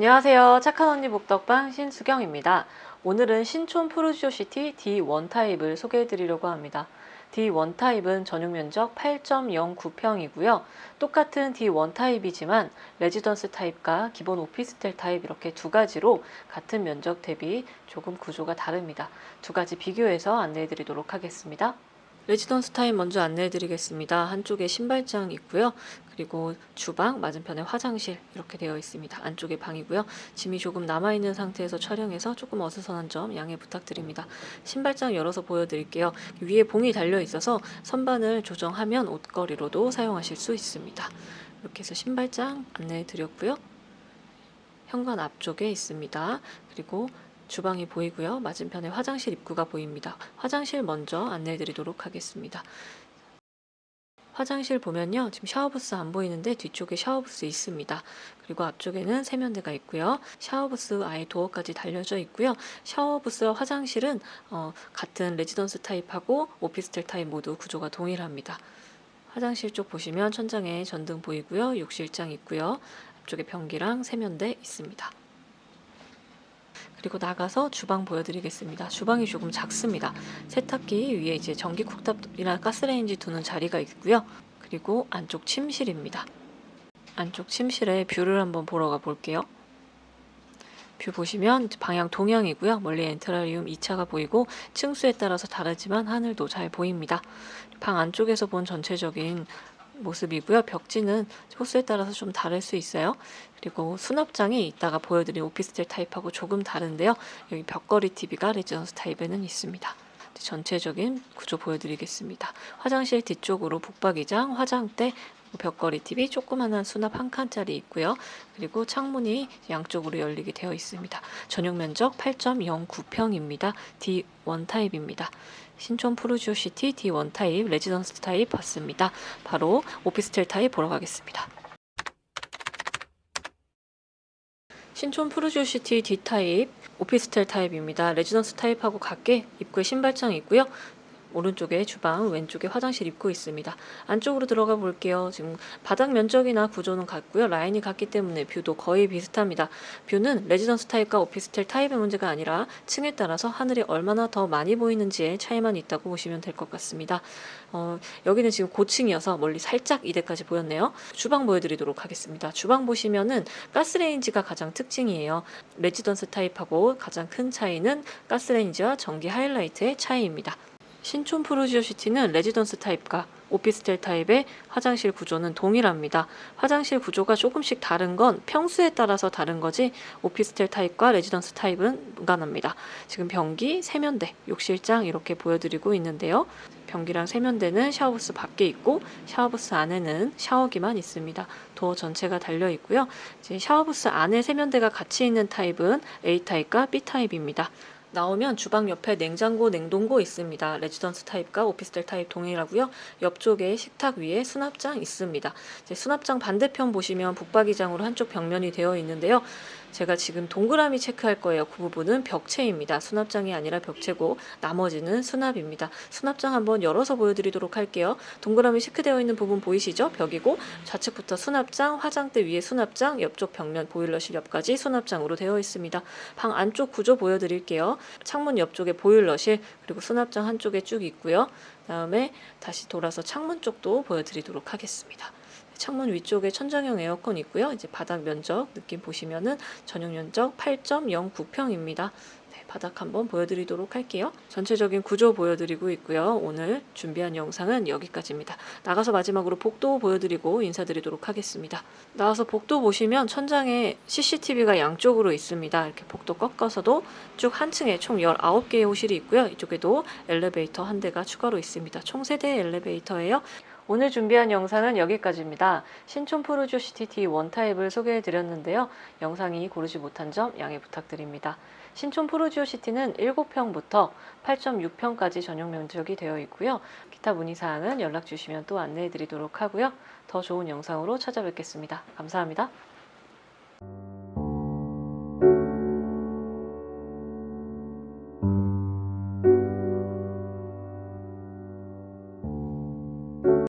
안녕하세요. 착한 언니 복덕방 신수경입니다. 오늘은 신촌 프루지오시티 D1 타입을 소개해 드리려고 합니다. D1 타입은 전용 면적 8.09평이고요. 똑같은 D1 타입이지만 레지던스 타입과 기본 오피스텔 타입 이렇게 두 가지로 같은 면적 대비 조금 구조가 다릅니다. 두 가지 비교해서 안내해 드리도록 하겠습니다. 레지던스 타입 먼저 안내해 드리겠습니다. 한쪽에 신발장 있고요. 그리고 주방, 맞은편에 화장실 이렇게 되어 있습니다. 안쪽에 방이고요. 짐이 조금 남아있는 상태에서 촬영해서 조금 어수선한 점 양해 부탁드립니다. 신발장 열어서 보여드릴게요. 위에 봉이 달려 있어서 선반을 조정하면 옷걸이로도 사용하실 수 있습니다. 이렇게 해서 신발장 안내해 드렸고요. 현관 앞쪽에 있습니다. 그리고 주방이 보이고요. 맞은편에 화장실 입구가 보입니다. 화장실 먼저 안내해 드리도록 하겠습니다. 화장실 보면요. 지금 샤워부스 안 보이는데 뒤쪽에 샤워부스 있습니다. 그리고 앞쪽에는 세면대가 있고요. 샤워부스 아예 도어까지 달려져 있고요. 샤워부스와 화장실은 어, 같은 레지던스 타입하고 오피스텔 타입 모두 구조가 동일합니다. 화장실 쪽 보시면 천장에 전등 보이고요. 욕실장 있고요. 앞쪽에 변기랑 세면대 있습니다. 그리고 나가서 주방 보여드리겠습니다. 주방이 조금 작습니다. 세탁기 위에 이제 전기 쿡탑이나 가스레인지 두는 자리가 있고요. 그리고 안쪽 침실입니다. 안쪽 침실에 뷰를 한번 보러 가 볼게요. 뷰 보시면 방향 동향이고요. 멀리 엔트라리움 2차가 보이고 층수에 따라서 다르지만 하늘도 잘 보입니다. 방 안쪽에서 본 전체적인 모습이고요. 벽지는 호수에 따라서 좀 다를 수 있어요. 그리고 수납장이 이따가 보여드린 오피스텔 타입하고 조금 다른데요. 여기 벽걸이 TV가 레지던스 타입에는 있습니다. 전체적인 구조 보여드리겠습니다. 화장실 뒤쪽으로 북박이장, 화장대, 벽걸이 TV 조그만한 수납 한 칸짜리 있고요. 그리고 창문이 양쪽으로 열리게 되어 있습니다. 전용 면적 8.09평입니다. D1 타입입니다. 신촌 프루지오 시티 D1 타입 레지던스 타입 봤습니다. 바로 오피스텔 타입 보러 가겠습니다. 신촌 프루지오 시티 D 타입 오피스텔 타입입니다. 레지던스 타입하고 같게 입구에 신발장이 있고요. 오른쪽에 주방, 왼쪽에 화장실 입고 있습니다. 안쪽으로 들어가 볼게요. 지금 바닥 면적이나 구조는 같고요. 라인이 같기 때문에 뷰도 거의 비슷합니다. 뷰는 레지던스 타입과 오피스텔 타입의 문제가 아니라 층에 따라서 하늘이 얼마나 더 많이 보이는지의 차이만 있다고 보시면 될 것 같습니다. 어, 여기는 지금 고층이어서 멀리 살짝 이대까지 보였네요. 주방 보여드리도록 하겠습니다. 주방 보시면은 가스레인지가 가장 특징이에요. 레지던스 타입하고 가장 큰 차이는 가스레인지와 전기 하이라이트의 차이입니다. 신촌 프루지오 시티는 레지던스 타입과 오피스텔 타입의 화장실 구조는 동일합니다. 화장실 구조가 조금씩 다른 건 평수에 따라서 다른 거지 오피스텔 타입과 레지던스 타입은 무관합니다. 지금 변기, 세면대, 욕실장 이렇게 보여드리고 있는데요. 변기랑 세면대는 샤워부스 밖에 있고 샤워부스 안에는 샤워기만 있습니다. 도어 전체가 달려 있고요. 이제 샤워부스 안에 세면대가 같이 있는 타입은 A 타입과 B 타입입니다. 나오면 주방 옆에 냉장고, 냉동고 있습니다. 레지던스 타입과 오피스텔 타입 동일하고요. 옆쪽에 식탁 위에 수납장 있습니다. 수납장 반대편 보시면 북박이장으로 한쪽 벽면이 되어 있는데요. 제가 지금 동그라미 체크할 거예요. 그 부분은 벽체입니다. 수납장이 아니라 벽체고 나머지는 수납입니다. 수납장 한번 열어서 보여드리도록 할게요. 동그라미 체크되어 있는 부분 보이시죠? 벽이고 좌측부터 수납장, 화장대 위에 수납장, 옆쪽 벽면 보일러실 옆까지 수납장으로 되어 있습니다. 방 안쪽 구조 보여드릴게요. 창문 옆쪽에 보일러실 그리고 수납장 한쪽에 쭉 있고요. 다음에 다시 돌아서 창문 쪽도 보여드리도록 하겠습니다. 창문 위쪽에 천정형 에어컨 있고요. 이제 바닥 면적 느낌 보시면은 전용 면적 8.09평입니다. 네, 바닥 한번 보여드리도록 할게요. 전체적인 구조 보여드리고 있고요. 오늘 준비한 영상은 여기까지입니다. 나가서 마지막으로 복도 보여드리고 인사드리도록 하겠습니다. 나와서 복도 보시면 천장에 CCTV가 양쪽으로 있습니다. 이렇게 복도 꺾어서도 쭉 한 층에 총 19개의 호실이 있고요. 이쪽에도 엘리베이터 한 대가 추가로 있습니다. 총 3대의 엘리베이터예요. 오늘 준비한 영상은 여기까지입니다. 신촌 프루지오 시티 D1 타입을 소개해 드렸는데요. 영상이 고르지 못한 점 양해 부탁드립니다. 신촌 프루지오 시티는 7평부터 8.6평까지 전용 면적이 되어 있고요. 기타 문의 사항은 연락 주시면 또 안내해 드리도록 하고요. 더 좋은 영상으로 찾아뵙겠습니다. 감사합니다.